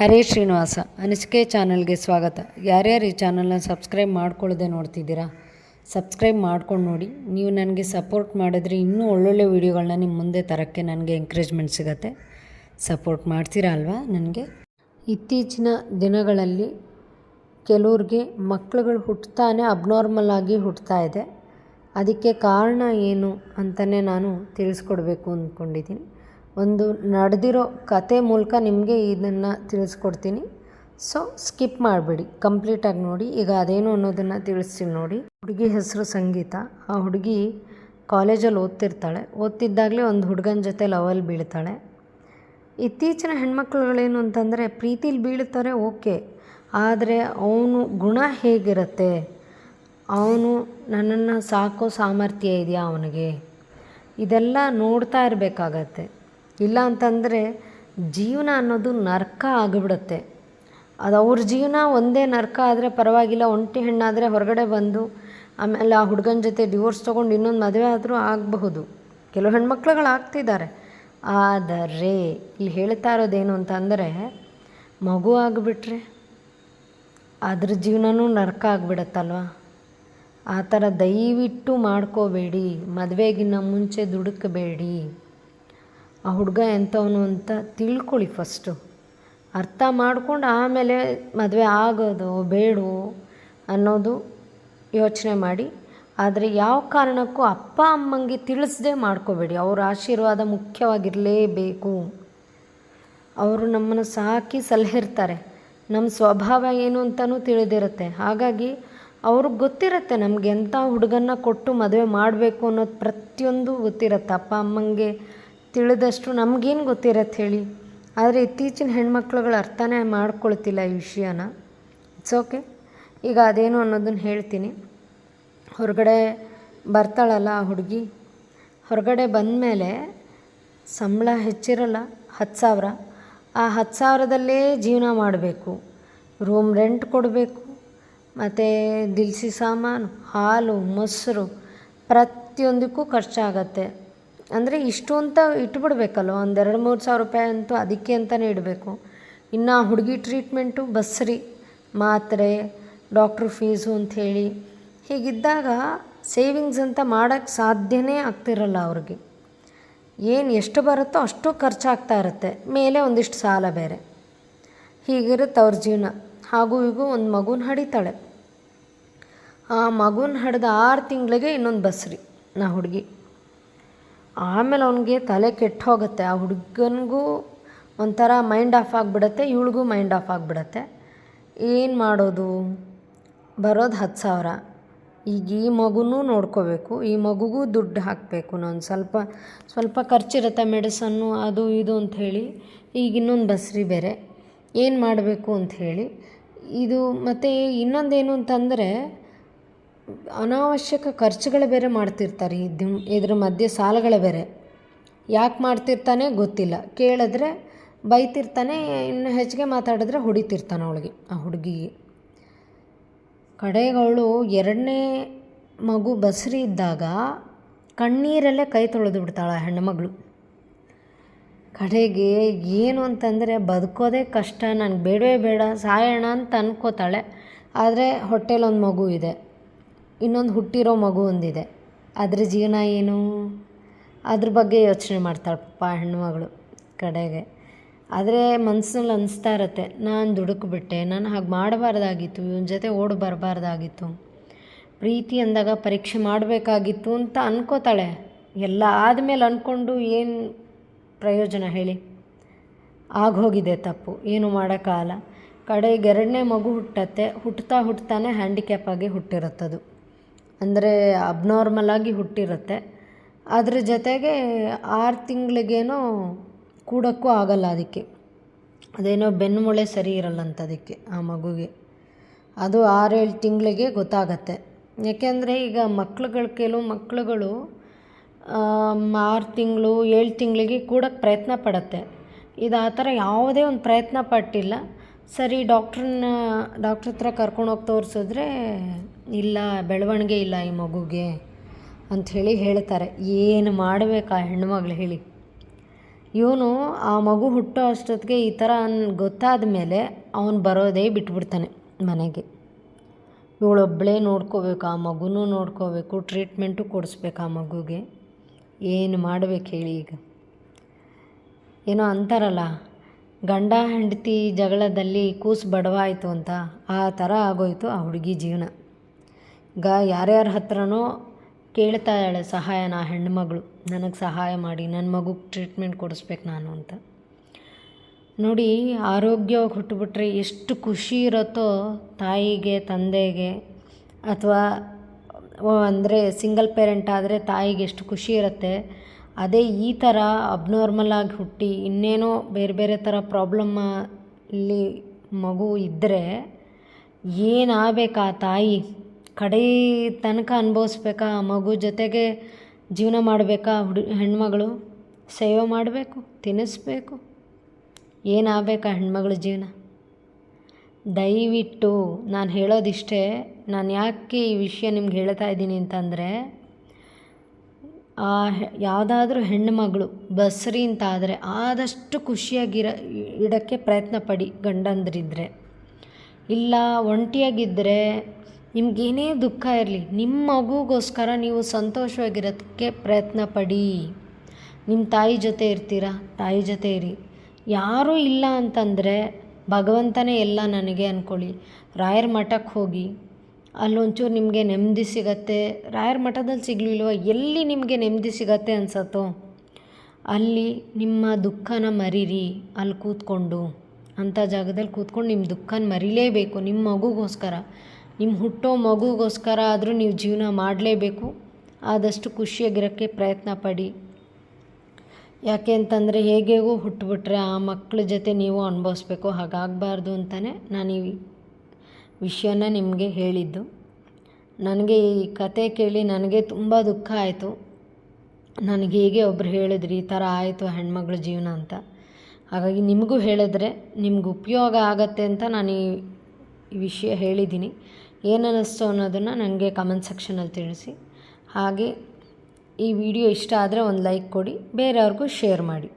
ಹರೇ ಶ್ರೀನಿವಾಸ, ಅನಿಸಿಕೆ ಚಾನಲ್ಗೆ ಸ್ವಾಗತ. ಯಾರ್ಯಾರು ಈ ಚಾನಲ್ನ ಸಬ್ಸ್ಕ್ರೈಬ್ ಮಾಡ್ಕೊಳ್ಳದೆ ನೋಡ್ತಿದ್ದೀರಾ, ಸಬ್ಸ್ಕ್ರೈಬ್ ಮಾಡ್ಕೊಂಡು ನೋಡಿ. ನೀವು ನನಗೆ ಸಪೋರ್ಟ್ ಮಾಡಿದ್ರೆ ಇನ್ನೂ ಒಳ್ಳೊಳ್ಳೆ ವೀಡಿಯೋಗಳನ್ನ ನಿಮ್ಮ ಮುಂದೆ ತರೋಕ್ಕೆ ನನಗೆ ಎಂಕರೇಜ್ಮೆಂಟ್ ಸಿಗತ್ತೆ. ಸಪೋರ್ಟ್ ಮಾಡ್ತೀರಾ ಅಲ್ವಾ ನನಗೆ? ಇತ್ತೀಚಿನ ದಿನಗಳಲ್ಲಿ ಕೆಲವ್ರಿಗೆ ಮಕ್ಕಳುಗಳು ಹುಟ್ಟುತ್ತಾನೆ ಅಬ್ನಾರ್ಮಲ್ ಆಗಿ ಹುಟ್ಟುತ್ತಾ ಇದೆ. ಅದಕ್ಕೆ ಕಾರಣ ಏನು ಅಂತಲೇ ನಾನು ತಿಳಿಸ್ಕೊಡ್ಬೇಕು ಅಂದ್ಕೊಂಡಿದ್ದೀನಿ. ಒಂದು ನಡೆದಿರೋ ಕತೆ ಮೂಲಕ ನಿಮಗೆ ಇದನ್ನು ತಿಳಿಸ್ಕೊಡ್ತೀನಿ. ಸೊ ಸ್ಕಿಪ್ ಮಾಡಬೇಡಿ. ಕಂಪ್ಲೀಟಾಗಿ ನೋಡಿ. ಈಗ ಅದೇನು ಅನ್ನೋದನ್ನು ತಿಳಿಸ್ತೀನಿ ನೋಡಿ. ಹುಡುಗಿ ಹೆಸರು ಸಂಗೀತ. ಆ ಹುಡುಗಿ ಕಾಲೇಜಲ್ಲಿ ಓದ್ತಿರ್ತಾಳೆ. ಓದ್ತಿದ್ದಾಗಲೇ ಒಂದು ಹುಡುಗನ ಜೊತೆ ಲವಲ್ಲಿ ಬೀಳ್ತಾಳೆ. ಇತ್ತೀಚಿನ ಹೆಣ್ಮಕ್ಳುಗಳೇನು ಅಂತಂದರೆ ಪ್ರೀತಿಲಿ ಬೀಳ್ತಾರೆ, ಓಕೆ. ಆದರೆ ಅವನು ಗುಣ ಹೇಗಿರುತ್ತೆ? ಅವನು ನನ್ನನ್ನು ಸಾಕೋ ಸಾಮರ್ಥ್ಯ ಇದೆಯಾ ಅವನಿಗೆ? ಇದೆಲ್ಲ ನೋಡ್ತಾ ಇರಬೇಕಾಗತ್ತೆ. ಇಲ್ಲ ಅಂತಂದರೆ ಜೀವನ ಅನ್ನೋದು ನರ್ಕ ಆಗಿಬಿಡುತ್ತೆ. ಅದು ಅವ್ರ ಜೀವನ ಒಂದೇ ನರ್ಕ ಆದರೆ ಪರವಾಗಿಲ್ಲ, ಒಂಟಿ ಹೆಣ್ಣಾದರೆ ಹೊರಗಡೆ ಬಂದು ಆಮೇಲೆ ಆ ಹುಡುಗನ ಜೊತೆ ಡಿವೋರ್ಸ್ ತೊಗೊಂಡು ಇನ್ನೊಂದು ಮದುವೆ ಆದರೂ ಆಗಬಹುದು. ಕೆಲವು ಹೆಣ್ಮಕ್ಳುಗಳು ಆಗ್ತಿದ್ದಾರೆ. ಆದರೆ ಇಲ್ಲಿ ಹೇಳ್ತಾ ಇರೋದೇನು ಅಂತಂದರೆ ಮಗು ಆಗಿಬಿಟ್ರೆ ಅದ್ರ ಜೀವನವೂ ನರ್ಕ ಆಗಿಬಿಡತ್ತಲ್ವ? ಆ ಥರ ದಯವಿಟ್ಟು ಮಾಡ್ಕೋಬೇಡಿ, ಮದುವೆಗಿನ್ನ ಮುಂಚೆ ದುಡುಕಬೇಡಿ. ಆ ಹುಡುಗ ಎಂಥವನು ಅಂತ ತಿಳ್ಕೊಳ್ಳಿ ಫಸ್ಟು. ಅರ್ಥ ಮಾಡ್ಕೊಂಡು ಆಮೇಲೆ ಮದುವೆ ಆಗೋದು ಬೇಡೋ ಅನ್ನೋದು ಯೋಚನೆ ಮಾಡಿ. ಆದರೆ ಯಾವ ಕಾರಣಕ್ಕೂ ಅಪ್ಪ, ಅಮ್ಮಂಗೆ ತಿಳಿಸ್ದೇ ಮಾಡ್ಕೋಬೇಡಿ. ಅವ್ರ ಆಶೀರ್ವಾದ ಮುಖ್ಯವಾಗಿರಲೇಬೇಕು. ಅವರು ನಮ್ಮನ್ನು ಸಾಕಿ ಸಲಹಿರ್ತಾರೆ. ನಮ್ಮ ಸ್ವಭಾವ ಏನು ಅಂತಲೂ ತಿಳಿದಿರುತ್ತೆ. ಹಾಗಾಗಿ ಅವ್ರಿಗೆ ಗೊತ್ತಿರುತ್ತೆ ನಮಗೆ ಎಂಥ ಹುಡುಗನ್ನ ಕೊಟ್ಟು ಮದುವೆ ಮಾಡಬೇಕು ಅನ್ನೋದು ಪ್ರತಿಯೊಂದು ಗೊತ್ತಿರುತ್ತೆ. ಅಪ್ಪ, ಅಮ್ಮಂಗೆ ತಿಳಿದಷ್ಟು ನಮಗೇನು ಗೊತ್ತಿರತ್ತೆ ಹೇಳಿ. ಆದರೆ ಇತ್ತೀಚಿನ ಹೆಣ್ಮಕ್ಳುಗಳು ಅರ್ಥನೇ ಮಾಡ್ಕೊಳ್ತಿಲ್ಲ ಈ ವಿಷಯನ. ಇಟ್ಸ್ ಓಕೆ ಈಗ ಅದೇನು ಅನ್ನೋದನ್ನು ಹೇಳ್ತೀನಿ. ಹೊರಗಡೆ ಬರ್ತಾಳಲ್ಲ ಆ ಹುಡುಗಿ. ಹೊರಗಡೆ ಬಂದಮೇಲೆ ಸಂಬಳ ಹೆಚ್ಚಿರಲ್ಲ ಹತ್ತು ಸಾವಿರ. ಆ ಹತ್ತು ಸಾವಿರದಲ್ಲೇ ಜೀವನ ಮಾಡಬೇಕು. ರೂಮ್ ರೆಂಟ್ ಕೊಡಬೇಕು. ಮತ್ತು ದಿಲ್ಸಿ ಸಾಮಾನು, ಹಾಲು, ಮೊಸರು ಪ್ರತಿಯೊಂದಕ್ಕೂ ಖರ್ಚಾಗತ್ತೆ. ಅಂದರೆ ಇಷ್ಟು ಅಂತ ಇಟ್ಬಿಡ್ಬೇಕಲ್ವ ಎರಡು ಮೂರು ಸಾವಿರ ರೂಪಾಯಿ ಅಂತೂ ಅದಕ್ಕೆ ಅಂತಲೇ ಇಡಬೇಕು. ಇನ್ನು ಹುಡುಗಿ ಟ್ರೀಟ್ಮೆಂಟು ಬಸ್ರಿ, ಮಾತ್ರೆ ಡಾಕ್ಟ್ರ್ ಫೀಸು ಅಂಥೇಳಿ ಹೀಗಿದ್ದಾಗ ಸೇವಿಂಗ್ಸ್ ಅಂತ ಮಾಡೋಕ್ಕೆ ಸಾಧ್ಯನೇ ಆಗ್ತಿರಲ್ಲ ಅವ್ರಿಗೆ. ಏನು ಎಷ್ಟು ಬರುತ್ತೋ ಅಷ್ಟು ಖರ್ಚಾಗ್ತಾ ಇರುತ್ತೆ. ಮೇಲೆ ಒಂದಿಷ್ಟು ಸಾಲ ಬೇರೆ. ಹೀಗಿರುತ್ತೆ ಅವ್ರ ಜೀವನ. ಹಾಗೂ ಹೀಗೂ ಒಂದು ಮಗುನ ಹಡಿತಾಳೆ. ಆ ಮಗುನ ಹಡ್ದ ಆರು ತಿಂಗಳಿಗೆ ಇನ್ನೊಂದು ಬಸ್ರಿ, ನಾ ಹುಡುಗಿ. ಆಮೇಲೆ ಅವನಿಗೆ ತಲೆ ಕೆಟ್ಟು ಹೋಗುತ್ತೆ ಆ ಹುಡುಗನಿಗೂ ಒಂಥರ ಮೈಂಡ್ ಆಫ್ ಆಗಿಬಿಡತ್ತೆ, ಇವಳಿಗೂ ಮೈಂಡ್ ಆಫ್ ಆಗಿಬಿಡತ್ತೆ. ಏನು ಮಾಡೋದು? ಬರೋದು ಹತ್ತು ಸಾವಿರ. ಈಗ ಈ ಮಗುನೂ ನೋಡ್ಕೋಬೇಕು, ಈ ಮಗುಗೂ ದುಡ್ಡು ಹಾಕಬೇಕು ನಾನು. ಸ್ವಲ್ಪ ಸ್ವಲ್ಪ ಖರ್ಚಿರುತ್ತೆ ಮೆಡಿಸನ್ನು, ಅದು, ಇದು ಅಂಥೇಳಿ ಈಗ ಇನ್ನೊಂದು ಬಸ್ರಿ ಬೇರೆ. ಏನು ಮಾಡಬೇಕು ಅಂಥೇಳಿ ಇದು ಮತ್ತು ಇನ್ನೊಂದೇನು ಅಂತಂದರೆ ಅನಾವಶ್ಯಕ ಖರ್ಚುಗಳು ಬೇರೆ ಮಾಡ್ತಿರ್ತಾರೆ ಇದು ಇದ್ರ ಮಧ್ಯೆ ಸಾಲಗಳ ಬೇರೆ. ಯಾಕೆ ಮಾಡ್ತಿರ್ತಾನೆ ಗೊತ್ತಿಲ್ಲ. ಕೇಳಿದ್ರೆ ಬೈತಿರ್ತಾನೆ, ಇನ್ನು ಹೆಚ್ಚಿಗೆ ಮಾತಾಡಿದ್ರೆ ಹೊಡಿತಿರ್ತಾನೆ ಅವಳಿಗೆ, ಆ ಹುಡುಗಿಗೆ. ಕಡೆಗಳು ಎರಡನೇ ಮಗು ಬಸ್ರಿ ಇದ್ದಾಗ ಕಣ್ಣೀರಲ್ಲೇ ಕೈ ತೊಳೆದು ಬಿಡ್ತಾಳೆ ಆ ಹೆಣ್ಣುಮಗಳು. ಕಡೆಗೆ ಏನು ಅಂತಂದರೆ, ಬದುಕೋದೇ ಕಷ್ಟ, ನನಗೆ ಬೇಡವೇ ಬೇಡ, ಸಾಯೋಣ ಅಂತ ಅನ್ಕೋತಾಳೆ. ಆದರೆ ಹೊಟ್ಟೆಲೊಂದು ಮಗು ಇದೆ. ಇನ್ನೊಂದು ಹುಟ್ಟಿರೋ ಮಗು ಒಂದಿದೆ. ಅದ್ರ ಜೀವನ ಏನು? ಅದ್ರ ಬಗ್ಗೆ ಯೋಚನೆ ಮಾಡ್ತಾಳೆ ಪಾಪ ಹೆಣ್ಮಗಳು ಕಡೆಗೆ. ಆದರೆ ಮನ್ಸಿನಲ್ಲಿ ಅನಿಸ್ತಾ ಇರತ್ತೆ, ನಾನು ದುಡುಕ್ಬಿಟ್ಟೆ, ನಾನು ಹಾಗೆ ಮಾಡಬಾರ್ದಾಗಿತ್ತು, ಇವನ ಜೊತೆ ಓಡಿ ಬರಬಾರ್ದಾಗಿತ್ತು. ಪ್ರೀತಿ ಅಂದಾಗ ಪರೀಕ್ಷೆ ಮಾಡಬೇಕಾಗಿತ್ತು ಅಂತ ಅನ್ಕೋತಾಳೆ. ಎಲ್ಲ ಆದಮೇಲೆ ಅಂದ್ಕೊಂಡು ಏನು ಪ್ರಯೋಜನ ಹೇಳಿ? ಆಗೋಗಿದೆ ತಪ್ಪು, ಏನು ಮಾಡೋಕ್ಕಾಗಲ್ಲ. ಕಡೆಗೆ ಎರಡನೇ ಮಗು ಹುಟ್ಟತ್ತೆ ಹುಟ್ಟುತ್ತಾ ಹುಟ್ಟುತ್ತಾನೆ ಹ್ಯಾಂಡಿಕ್ಯಾಪ್ ಆಗಿ ಹುಟ್ಟಿರುತ್ತದು. ಅಂದರೆ ಅಬ್ನಾರ್ಮಲ್ ಆಗಿ ಹುಟ್ಟಿರುತ್ತೆ. ಅದ್ರ ಜೊತೆಗೆ ಆರು ತಿಂಗಳಿಗೇನೋ ಕೂಡೋಕ್ಕೂ ಆಗಲ್ಲ ಅದಕ್ಕೆ. ಅದೇನೋ ಬೆನ್ನುಮೂಳೆ ಸರಿ ಇರಲ್ಲಂತ ಅದಕ್ಕೆ ಆ ಮಗುಗೆ. ಅದು ಆರೇಳು ತಿಂಗಳಿಗೆ ಗೊತ್ತಾಗತ್ತೆ. ಯಾಕೆಂದರೆ ಈಗ ಮಕ್ಳುಗಳ ಕೆಲವು ಮಕ್ಳುಗಳು ಆರು ತಿಂಗಳು, ಏಳು ತಿಂಗಳಿಗೆ ಕೂಡಕ್ಕೆ ಪ್ರಯತ್ನ ಪಡುತ್ತೆ. ಇದು ಆ ಥರ ಯಾವುದೇ ಒಂದು ಪ್ರಯತ್ನ ಪಟ್ಟಿಲ್ಲ. ಸರಿ, ಡಾಕ್ಟ್ರನ್ನ, ಡಾಕ್ಟ್ರ್ ಹತ್ರ ಕರ್ಕೊಂಡೋಗಿ ತೋರಿಸಿದ್ರೆ ಇಲ್ಲ, ಬೆಳವಣಿಗೆ ಇಲ್ಲ ಈ ಮಗುಗೆ ಅಂಥೇಳಿ ಹೇಳ್ತಾರೆ. ಏನು ಮಾಡಬೇಕಾ ಹೆಣ್ಮಗಳು ಹೇಳಿ. ಇವನು ಆ ಮಗು ಹುಟ್ಟೋ ಅಷ್ಟೊತ್ತಿಗೆ ಈ ಥರ ಗೊತ್ತಾದ ಮೇಲೆ ಅವನು ಬರೋದೇ ಬಿಟ್ಬಿಡ್ತಾನೆ ಮನೆಗೆ. ಇವಳೊಬ್ಬಳೇ ನೋಡ್ಕೋಬೇಕು, ಆ ಮಗುನೂ ನೋಡ್ಕೋಬೇಕು ಟ್ರೀಟ್ಮೆಂಟು ಕೊಡಿಸ್ಬೇಕು ಆ ಮಗುಗೆ. ಏನು ಮಾಡ್ಬೇಕು ಹೇಳಿ ಈಗ. ಏನೋ ಅಂತಾರಲ್ಲ, ಗಂಡ ಹೆಂಡತಿ ಜಗಳದಲ್ಲಿ ಕೂಸು ಬಡವಾಯಿತು ಅಂತ ಆ ಥರ ಆಗೋಯಿತು ಆ ಹುಡುಗಿ ಜೀವನ. ಈಗ ಯಾರ್ಯಾರ ಹತ್ರನೋ ಕೇಳ್ತಾ ಇದ್ದಾಳೆ ಸಹಾಯನ ಆ ಹೆಣ್ಮಗಳು, ನನಗೆ ಸಹಾಯ ಮಾಡಿ ನನ್ನ ಮಗುಗೆ ಟ್ರೀಟ್ಮೆಂಟ್ ಕೊಡಿಸ್ಬೇಕು ನಾನು ಅಂತ. ನೋಡಿ, ಆರೋಗ್ಯವಾಗಿ ಹುಟ್ಟುಬಿಟ್ರೆ ಎಷ್ಟು ಖುಷಿ ಇರುತ್ತೋ ತಾಯಿಗೆ, ತಂದೆಗೆ, ಅಥವಾ ಅಂದರೆ ಸಿಂಗಲ್ ಪೇರೆಂಟ್ ಆದರೆ ತಾಯಿಗೆ ಎಷ್ಟು ಖುಷಿ ಇರುತ್ತೆ, ಅದೇ ಈ ಥರ ಅಬ್ನಾರ್ಮಲ್ ಆಗಿ ಹುಟ್ಟಿ, ಇನ್ನೇನೋ ಬೇರೆ ಬೇರೆ ಥರ ಪ್ರಾಬ್ಲಮ್ ಇಲ್ಲಿ ಮಗು ಇದ್ದರೆ ಏನಾಗಬೇಕಾ ತಾಯಿ? ಕಡೆ ತನಕ ಅನುಭವಿಸ್ಬೇಕಾ? ಮಗು ಜೊತೆಗೆ ಜೀವನ ಮಾಡಬೇಕಾ? ಹುಡು, ಹೆಣ್ಮಗಳು ಸೇವೆ ಮಾಡಬೇಕು ತಿನ್ನಿಸ್ಬೇಕು ಏನಾಗಬೇಕಾ ಹೆಣ್ಮಗಳ ಜೀವನ? ದಯವಿಟ್ಟು ನಾನು ಹೇಳೋದಿಷ್ಟೇ, ನಾನು ಯಾಕೆ ಈ ವಿಷಯ ನಿಮ್ಗೆ ಹೇಳ್ತಾ ಇದ್ದೀನಿ ಅಂತಂದರೆ, ಆ ಯಾವುದಾದ್ರೂ ಹೆಣ್ಣುಮಗಳು ಬಸ್ರಿ ಅಂತ ಆದರೆ ಆದಷ್ಟು ಖುಷಿಯಾಗಿರ, ಇಡೋಕ್ಕೆ ಪ್ರಯತ್ನ ಪಡಿ ಗಂಡಂದ್ರಿದ್ರೆ. ಇಲ್ಲ ಒಂಟಿಯಾಗಿದ್ದರೆ ನಿಮ್ಗೇನೇ ದುಃಖ ಇರಲಿ ನಿಮ್ಮ ಮಗುಗೋಸ್ಕರ ನೀವು ಸಂತೋಷವಾಗಿರೋದಕ್ಕೆ ಪ್ರಯತ್ನ ಪಡಿ. ನಿಮ್ಮ ತಾಯಿ ಜೊತೆ ಇರ್ತೀರಾ? ತಾಯಿ ಜೊತೆ ಇರಿ. ಯಾರೂ ಇಲ್ಲ ಅಂತಂದರೆ ಭಗವಂತನೇ ಎಲ್ಲ ನನಗೆ ಅಂದ್ಕೊಳ್ಳಿ ರಾಯರ ಮಠಕ್ಕೆ ಹೋಗಿ, ಅಲ್ಲೊಂಚೂರು ನಿಮಗೆ ನೆಮ್ಮದಿ ಸಿಗತ್ತೆ. ರಾಯರ ಮಠದಲ್ಲಿ ಸಿಗಲಿಲ್ವ ಎಲ್ಲಿ ನಿಮಗೆ ನೆಮ್ಮದಿ ಸಿಗತ್ತೆ ಅನ್ಸತ್ತೋ? ಅಲ್ಲಿ ನಿಮ್ಮ ದುಃಖನ ಮರೀರಿ, ಅಲ್ಲಿ ಕೂತ್ಕೊಂಡು. ಅಂಥ ಜಾಗದಲ್ಲಿ ಕೂತ್ಕೊಂಡು ನಿಮ್ಮ ದುಃಖನ ಮರಿಲೇಬೇಕು ನಿಮ್ಮ ಮಗುಗೋಸ್ಕರ. ನಿಮ್ಮ ಹುಟ್ಟೋ ಮಗುಗೋಸ್ಕರ ಆದರೂ ನೀವು ಜೀವನ ಮಾಡಲೇಬೇಕು. ಆದಷ್ಟು ಖುಷಿಯಾಗಿರೋಕ್ಕೆ ಪ್ರಯತ್ನ ಪಡಿ. ಯಾಕೆ ಅಂತಂದರೆ ಹೇಗೆಗೂ ಹುಟ್ಟುಬಿಟ್ರೆ ಆ ಮಕ್ಕಳ ಜೊತೆ ನೀವು ಅನುಭವಿಸ್ಬೇಕು. ಹಾಗಾಗಬಾರ್ದು ಅಂತಲೇ ನಾನು ಈ ವಿಷಯನ ನಿಮಗೆ ಹೇಳಿದ್ದು. ನನಗೆ ಈ ಕತೆ ಕೇಳಿ ನನಗೆ ತುಂಬ ದುಃಖ ಆಯಿತು. ನನಗೆ ಹೇಗೆ ಒಬ್ರು ಹೇಳಿದ್ರಿ ಈ ಥರ ಆಯಿತು ಹೆಣ್ಮಗಳ ಜೀವನ ಅಂತ. ಹಾಗಾಗಿ ನಿಮಗೂ ಹೇಳಿದ್ರೆ ನಿಮ್ಗೆ ಉಪಯೋಗ ಆಗತ್ತೆ ಅಂತ ನಾನು ಈ ವಿಷಯ ಹೇಳಿದ್ದೀನಿ. ಏನು ಅನ್ನಿಸ್ತು ಅನ್ನೋದನ್ನು ನನಗೆ ಕಮೆಂಟ್ ಸೆಕ್ಷನಲ್ಲಿ ತಿಳಿಸಿ. ಹಾಗೆ ಈ ವಿಡಿಯೋ ಇಷ್ಟ ಆದರೆ ಒಂದು ಲೈಕ್ ಕೊಡಿ, ಬೇರೆಯವ್ರಿಗೂ ಶೇರ್ ಮಾಡಿ.